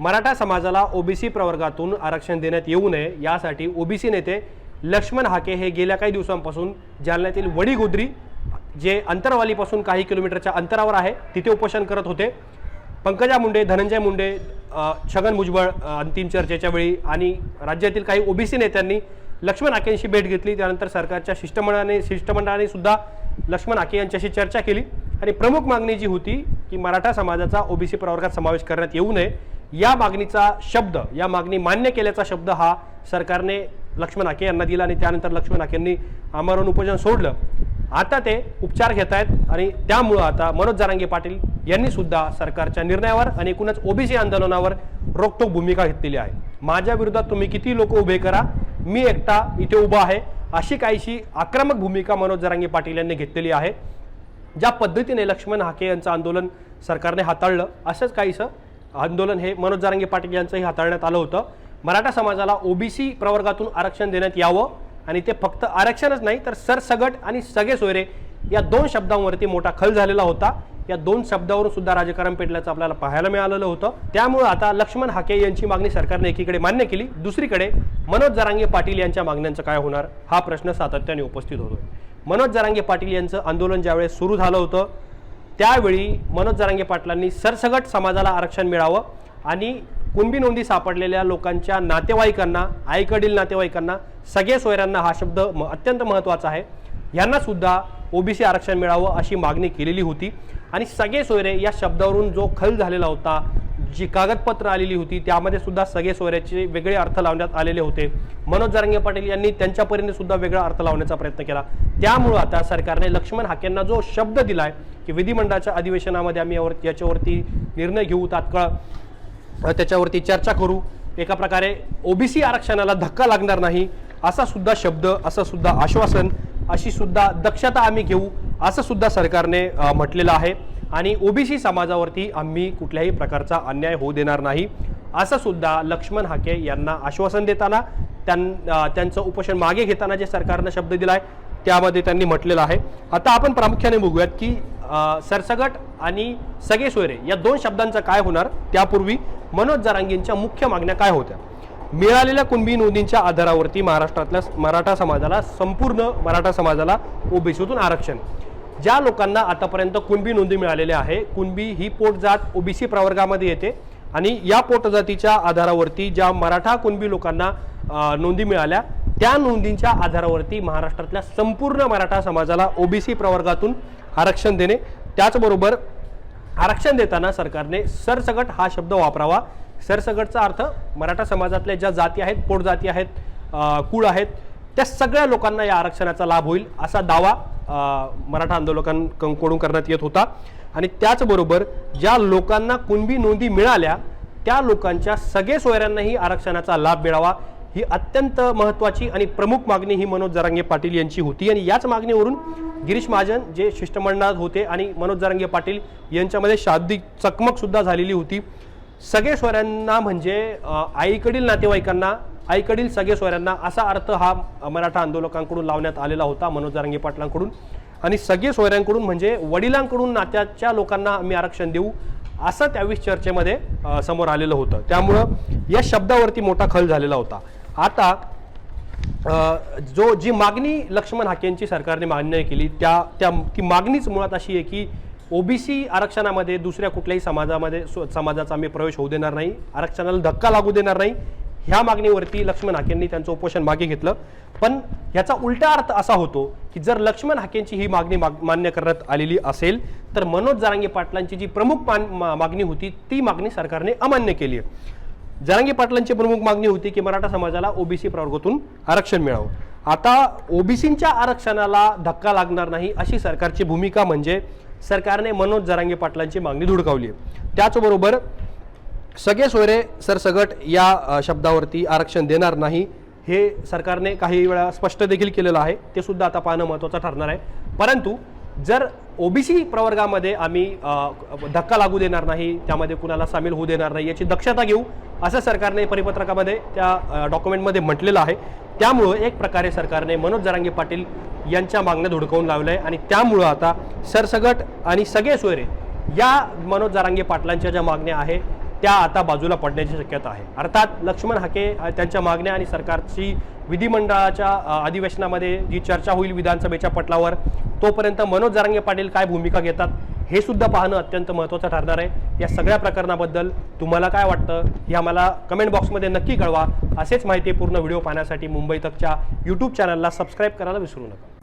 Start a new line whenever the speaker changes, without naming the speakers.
मराठा समाजाला ओबीसी प्रवर्गातून आरक्षण देण्यात येऊ नये यासाठी ओबीसी नेते लक्ष्मण हाके हे गेल्या काही दिवसांपासून जालन्यातील वडीगोद्री जे अंतरवालीपासून काही किलोमीटरच्या अंतरावर आहे तिथे उपोषण करत होते. पंकजा मुंडे धनंजय मुंडे छगन भुजबळ अंतिम चर्चेच्या वेळी आणि राज्यातील काही ओबीसी नेत्यांनी लक्ष्मण हाकेंशी भेट घेतली. त्यानंतर सरकारच्या शिष्टमंडळाने शिष्टमंडळाने सुद्धा लक्ष्मण हाके यांच्याशी चर्चा केली. आणि प्रमुख मागणी जी होती की मराठा समाजाचा ओबीसी प्रवर्गात समावेश करण्यात येऊ नये या मागणीचा शब्द या मागणी मान्य केल्याचा शब्द हा सरकारने लक्ष्मण हाके यांना दिला आणि त्यानंतर लक्ष्मण आकेंनी आमरण उपोषण सोडलं. आता ते उपचार घेत आहेत आणि त्यामुळं आता मनोज जारांगे पाटील यांनी सुद्धा सरकारच्या निर्णयावर आणि एकूणच ओबीसी आंदोलनावर रोखठोक भूमिका घेतलेली आहे. माझ्या विरोधात तुम्ही किती लोक उभे करा मी एकटा इथे उभा आहे अशी काहीशी आक्रमक भूमिका मनोज जरांगे पाटील यांनी घेतलेली आहे. ज्या पद्धतीने लक्ष्मण हाके यांचं आंदोलन सरकारने हाताळलं असंच काहीसं आंदोलन हे मनोज जारंगे पाटील यांचंही हाताळण्यात आलं होतं. मराठा समाजाला ओबीसी प्रवर्गातून आरक्षण देण्यात यावं आणि ते फक्त आरक्षणच नाही तर सरसगट आणि सगळे सोयरे या दोन शब्दांवरती मोठा खल झालेला होता. या दोन शब्दावरून सुद्धा राजकारण पेटल्याचं आपल्याला पाहायला मिळालेलं होतं. त्यामुळं आता लक्ष्मण हाके यांची मागणी सरकारने एकीकडे मान्य केली. दुसरीकडे मनोज जरांगे पाटील यांच्या मागण्यांचं काय होणार? हा प्रश्न सातत्याने उपस्थित होतोय. मनोज जरांगे पाटील यांचं आंदोलन ज्यावेळेस सुरू झालं होतं त्यावेळी मनोज जरांगे पाटलांनी सरसगट समाजाला आरक्षण मिळावं आणि कुणबी नोंदी सापडलेल्या लोकांच्या नातेवाईकांना आईकडील नातेवाईकांना सगळे सोयऱ्यांना हा शब्द म- अत्यंत महत्त्वाचा आहे. ह्यांनासुद्धा ओ बी ओबीसी आरक्षण मिळावं अशी मागणी केलेली होती. आणि सगळे सोयरे या शब्दावरून जो खल झालेला होता जी कागदपत्र आलेली होती त्यामध्ये सुद्धा सगळे सोयऱ्याचे वेगळे अर्थ लावण्यात आलेले होते. मनोज जरांगे पाटील यांनी त्यांच्या परीने सुद्धा वेगळा अर्थ लावण्याचा प्रयत्न केला. त्यामुळं आता सरकारने लक्ष्मण हाकेंना जो शब्द दिलाय की विधिमंडळाच्या अधिवेशनामध्ये आम्ही यावर याच्यावरती निर्णय घेऊ तात्काळ त्याच्यावरती चर्चा करू. एका प्रकारे ओबीसी आरक्षणाला धक्का लागणार नाही असा सुद्धा शब्द असं सुद्धा आश्वासन अशी सुद्धा दक्षता आम्ही घेऊ असं सुद्धा सरकारने म्हटलेलं आहे. आणि ओबीसी समाजावरती आम्ही कुठल्याही प्रकारचा अन्याय होऊ देणार नाही असं सुद्धा लक्ष्मण हाके यांना आश्वासन देताना त्यां त्यांचं उपोषण मागे घेताना जे सरकारनं शब्द दिला आहे त्यामध्ये त्यांनी म्हटलेलं आहे. आता आपण प्रामुख्याने बघूयात की सरसगट आणि सगळे सोयरे या दोन शब्दांचं काय होणार त्यापूर्वी मनोज जरांगींच्या मुख्य मागण्या काय होत्या? मिळालेल्या कुणबी नोंदींच्या आधारावरती महाराष्ट्रातल्या मराठा समाजाला संपूर्ण मराठा समाजाला ओबीसीतून आरक्षण. ज्या लोकांना आतापर्यंत कुणबी नोंदी मिळालेल्या आहे कुणबी ही पोटजात ओबीसी प्रवर्गामध्ये येते. आणि या पोटजातीच्या आधारावरती ज्या मराठा कुणबी लोकांना नोंदी मिळाल्या त्या नोंदींच्या आधारावरती महाराष्ट्रातल्या संपूर्ण मराठा समाजाला ओबीसी प्रवर्गातून आरक्षण देणे. त्याचबरोबर आरक्षण देताना सरकारने सरसगट हा शब्द वापरावा. सरसगटचा अर्थ मराठा समाजातल्या ज्या जाती आहेत पोटजाती आहेत कुळ आहेत त्या सगळ्या लोकांना या आरक्षणाचा लाभ होईल असा दावा मराठा आंदोलकांकडून करण्यात येत होता. आणि त्याचबरोबर ज्या लोकांना कुणबी नोंदी मिळाल्या त्या लोकांच्या सगळे सोयऱ्यांनाही आरक्षणाचा लाभ मिळावा ही अत्यंत महत्त्वाची आणि प्रमुख मागणी ही मनोज जरांगे पाटील यांची होती. आणि याच मागणीवरून गिरीश महाजन जे शिष्टमंडळात होते आणि मनोज जरांगे पाटील यांच्यामध्ये शाब्दिक चकमकसुद्धा झालेली होती. सगळे सोयऱ्यांना म्हणजे आईकडील नातेवाईकांना आईकडील सगळे सोयऱ्यांना असा अर्थ हा मराठा आंदोलकांकडून लावण्यात आलेला होता मनोज जरांगे पाटलांकडून. आणि सगळे सोयऱ्यांकडून म्हणजे वडिलांकडून नात्याच्या लोकांना आम्ही आरक्षण देऊ असं त्यावेळी चर्चेमध्ये समोर आलेलं होतं. त्यामुळं या शब्दावरती मोठा खल झालेला होता. आता जो जी मागणी लक्ष्मण हाकेंची सरकारने मान्य केली त्या त्या ती मागणीच मुळात अशी आहे की ओबीसी आरक्षणामध्ये दुसऱ्या कुठल्याही समाजामध्ये समाजाचा आम्ही प्रवेश होऊ देणार नाही आरक्षणाला धक्का लागू देणार नाही ह्या मागणीवरती लक्ष्मण हाकेंनी त्यांचं उपोषण मागे घेतलं. पण ह्याचा उलटा अर्थ असा होतो की जर लक्ष्मण हाकेंची ही मागणी माग- मान्य करण्यात आलेली असेल तर मनोज जारांगे पाटलांची जी प्रमुख मान- मा- मागणी होती ती मागणी सरकारने अमान्य केली आहे. जारांगे पाटलांची प्रमुख मागणी होती की मराठा समाजाला ओबीसी प्रवर्गातून आरक्षण मिळावं. आता ओबीसीच्या आरक्षणाला धक्का लागणार नाही अशी सरकारची भूमिका म्हणजे सरकारने मनोज जरांगे पाटलांची मागणी धुडकावली आहे. त्याचबरोबर सगळे सोयरे सरसगट या शब्दावरती आरक्षण देणार नाही हे सरकारने काही वेळा स्पष्ट देखील केलेलं आहे. ते सुद्धा आता पाहणं महत्त्वाचं ठरणार आहे. परंतु जर ओबीसी प्रवर्गामध्ये आम्ही धक्का लागू देणार नाही त्यामध्ये कुणाला सामील होऊ देणार नाही याची दक्षता घेऊ असं सरकारने परिपत्रकामध्ये त्या डॉक्युमेंटमध्ये म्हटलेलं आहे. त्यामुळं एक प्रकारे सरकारने मनोज जरांगे पाटील यांच्या मागण्या धुडकावून लावलं आहे आणि त्यामुळं आता सरसगट आणि सगळे सोयरे या मनोज जरांगे पाटलांच्या ज्या मागण्या आहे त्या आता बाजूला पडण्याची शक्यता आहे. अर्थात लक्ष्मण हाके त्यांच्या मागण्या आणि सरकारची विधिमंडळाच्या अधिवेशनामध्ये जी चर्चा होईल विधानसभेच्या पटलावर तोपर्यंत मनोज जरांगे पाटील काय भूमिका घेतात हे सुद्धा पाहणं अत्यंत महत्त्वाचं ठरणार आहे. या सगळ्या प्रकरणाबद्दल तुम्हाला काय वाटतं हे आम्हाला कमेंट बॉक्समध्ये नक्की कळवा. असेच माहितीपूर्ण व्हिडिओ पाहण्यासाठी मुंबई तकच्या यूट्यूब चॅनलला सबस्क्राईब करायला विसरू नका.